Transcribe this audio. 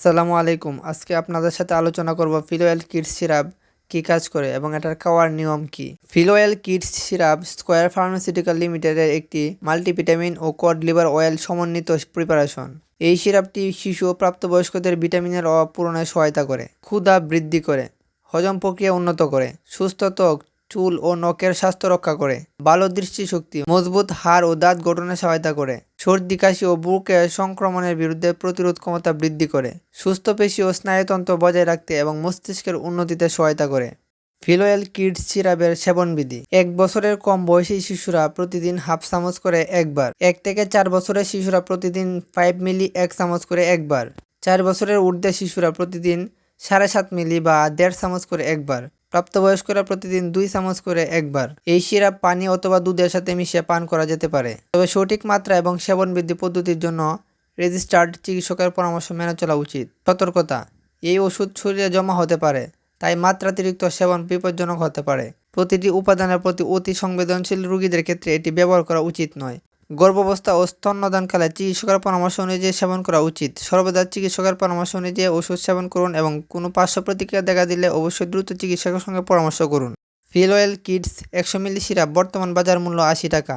আসসালামু আলাইকুম। আজকে আপনাদের সাথে আলোচনা করব ফিলোয়েল কিডস সিরাপ কি কাজ করে এবং এটার খাওয়ার নিয়ম কি। Filwel kids syrup Square pharmaceutical লিমিটেডের একটি মাল্টিভিটামিন ও কড লিভার অয়েল সমন্বিত প্রিপারেশন এই সিরাপটি শিশু ও প্রাপ্তবয়স্কদের ভিটামিনের অভাব পূরণে সহায়তা করে, ক্ষুধা বৃদ্ধি করে, হজম প্রক্রিয়া উন্নত করে, সুস্থ ত্বক, চুল ও নখের স্বাস্থ্য রক্ষা করে ভালো দৃষ্টিশক্তি মজবুত হাড় ও দাঁত গঠনে সহায়তা করে। সর্দি, কাশি ও বুকে সংক্রমণের বিরুদ্ধে প্রতিরোধ ক্ষমতা বৃদ্ধি করে, সুস্থ পেশি ও স্নায়ুতন্ত্র বজায় রাখতে এবং মস্তিষ্কের উন্নতিতে সহায়তা করে। ফিলোয়েল কিডস সিরাপের সেবনবিধি। এক বছরের কম বয়সী শিশুরা প্রতিদিন হাফ চামচ করে একবার, এক থেকে চার বছরের শিশুরা প্রতিদিন ফাইভ মিলি এক চামচ করে একবার, চার বছরের ঊর্ধ্বে শিশুরা প্রতিদিন সাড়ে সাত মিলি বা দেড় চামচ করে একবার। প্রাপ্তবয়স্করা প্রতিদিন দুই চামচ করে একবার এই সিরাপ, পানি অথবা দুধের সাথে মিশিয়ে পান করা যেতে পারে। তবে সঠিক মাত্রা এবং সেবন বৃদ্ধি পদ্ধতির জন্য রেজিস্টার্ড চিকিৎসকের পরামর্শ মেনে চলা উচিত। সতর্কতা, এই ওষুধ শরীরে জমা হতে পারে, তাই মাত্রাতিরিক্ত সেবন বিপজ্জনক হতে পারে। প্রতিটি উপাদানের প্রতি অতি সংবেদনশীল রোগীদের ক্ষেত্রে এটি ব্যবহার করা উচিত নয়। গর্ভাবস্থা ও স্তন্যদানকালে চিকিৎসকের পরামর্শ অনুযায়ী সেবন করা উচিত। সর্বদা চিকিৎসকের পরামর্শ অনুযায়ী ওষুধ সেবন করুন এবং কোনো পার্শ্ব প্রতিক্রিয়া দেখা দিলে অবশ্যই দ্রুত চিকিৎসকের সঙ্গে পরামর্শ করুন। ফিল অয়েল কিডস একশো মিলি সিরাপ, বর্তমান বাজার মূল্য আশি টাকা।